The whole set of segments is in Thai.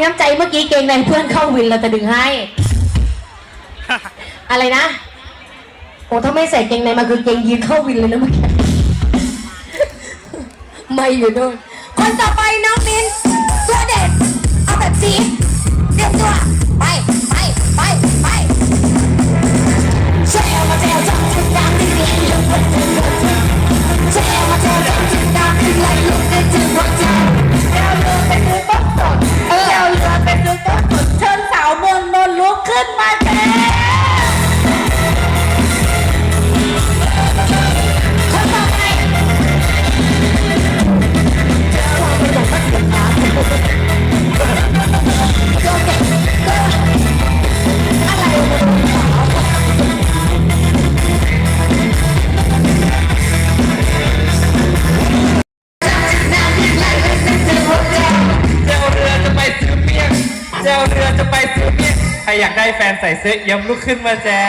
มีน้ำใจเมื่อกี้เกงในเพื่อนเข้าวินเราจะดึงให้ อะไรนะ โอ้ถ้าไม่ใส่เกงในมาคือเกงยีนเข้าวินเลยนะเมื่อกี้ ไม่อยู่ด้วยคนต่อไปน้องมิ้น จ้าเรือจะไปซื้อเมี่ยใครอยากได้แฟนใส่เสื้อเอี้ยมลุกขึ้นมาแจ้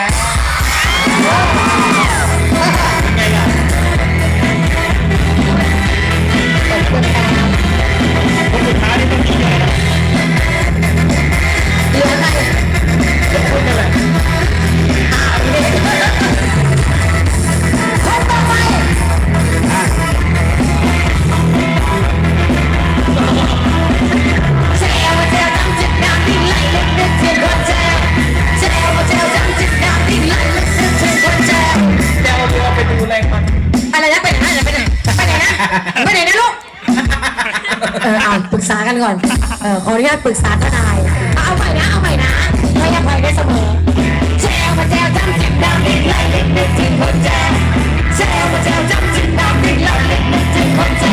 เออเอาปรึกษากันก่อน เออขออนุญาตปรึกษาทนายเอาใหม่นะเอาใหม่นะให้อภัยได้เสมอเชลมาเชลจับจุดดำที่ไหลลุกได้ถึงหัวใจเชลมาเชลจับจุดดำที่ไหลลุกได้ถึงหัวใจ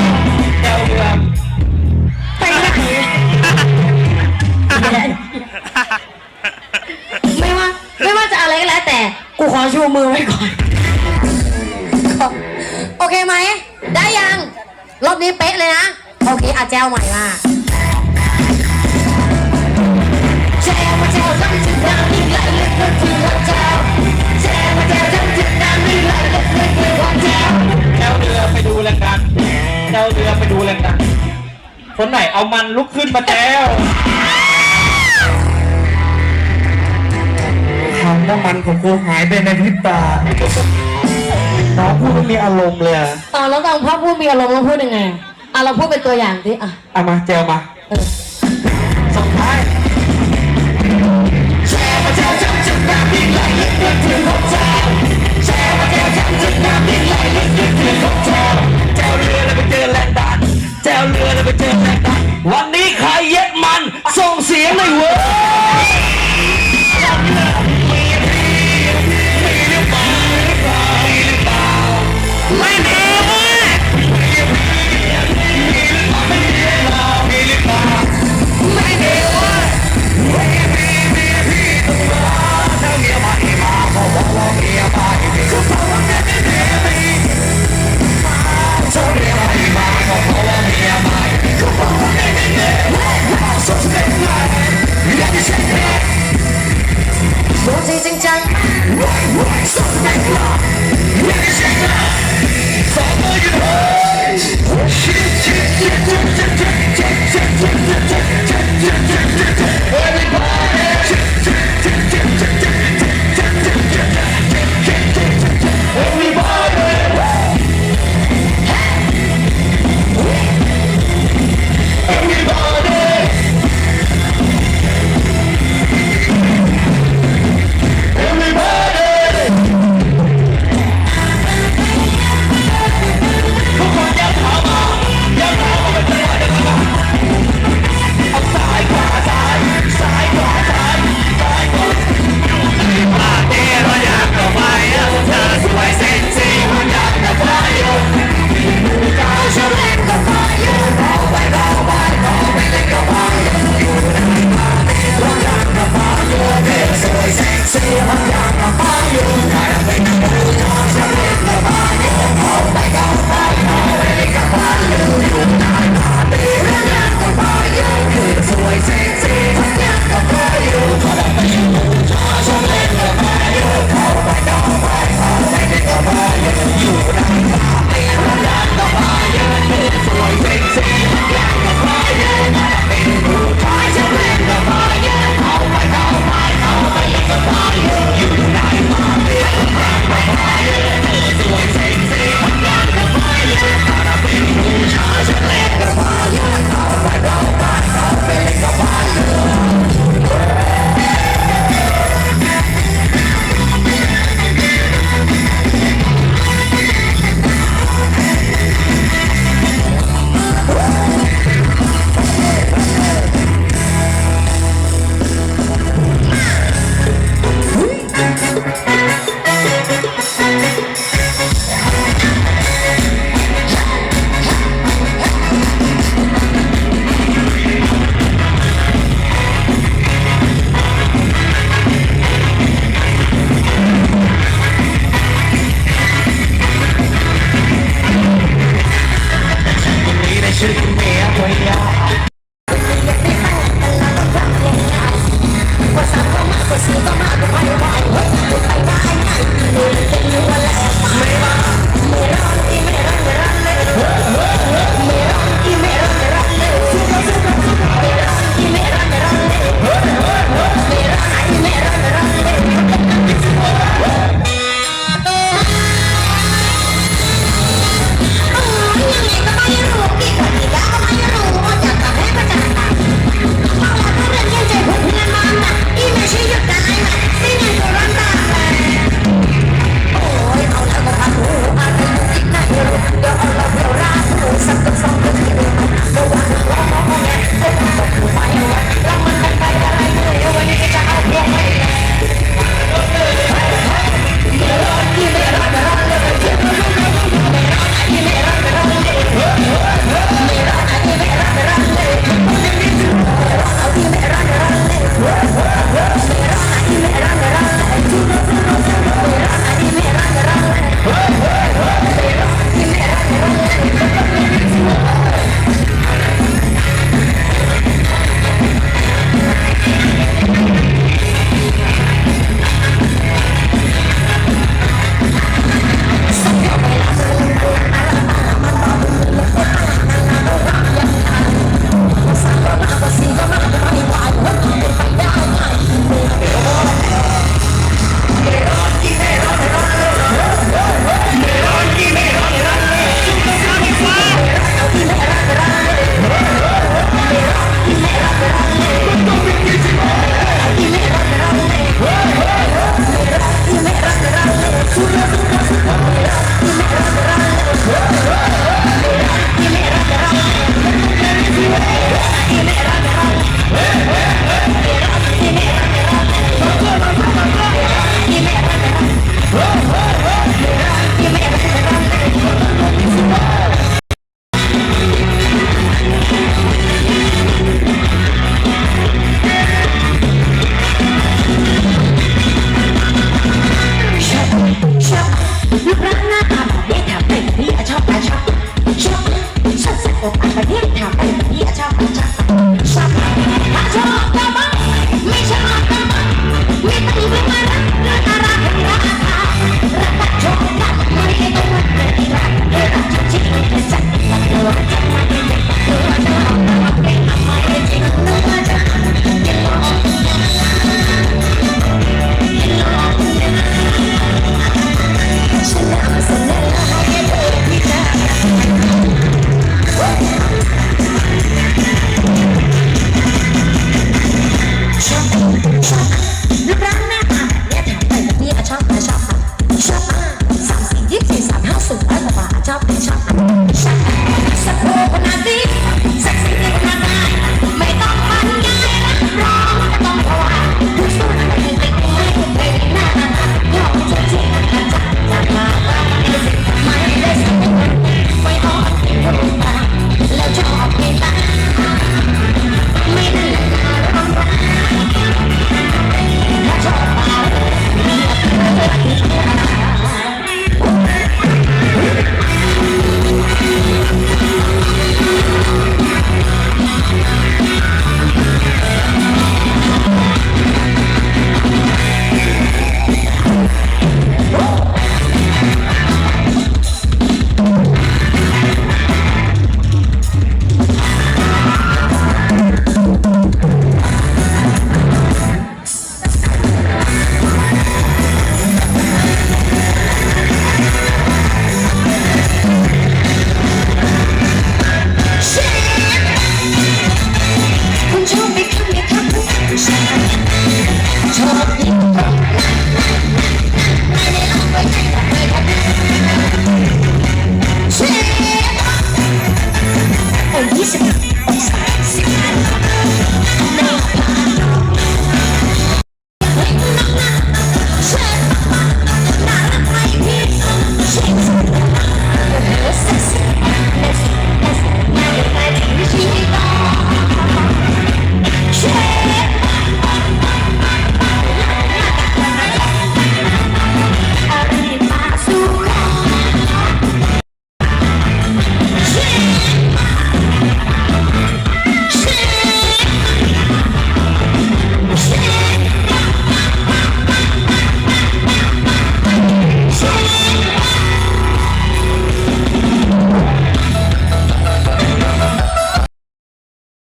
เจ้าเรือไปไหนไม่ว่าไม่ว่าจะอะไรก็แล้วแต่ กูขอชูมือไว้ก่อน โอเคไหม ได้ยัง รอบนี้เป๊ะเลยนะ โอเคอาแจวใหม่มาเชลมาเชลจับจุดดำที่ไหลลุกได้ถึงหัวใจเชลมาเชลจับจุดดำที่ไหลลุกได้ถึงหัวใจเจ้าเรือไปดูแรงดันเจ้าเรือไปดูแรงดันคนไหนเอามันลุกขึ้นมาแจ้วทำน้ำมันของกูหายไปในพริบตาน้องพูดไม่มีอารมณ์เลยอะ ตอนแล้วตอนพ่อพูดมีอารมณ์เราพูดยังไงอะ เราพูดเป็นตัวอย่างสิอะเอามาแจวมา เออ 张开我心啊早 everybody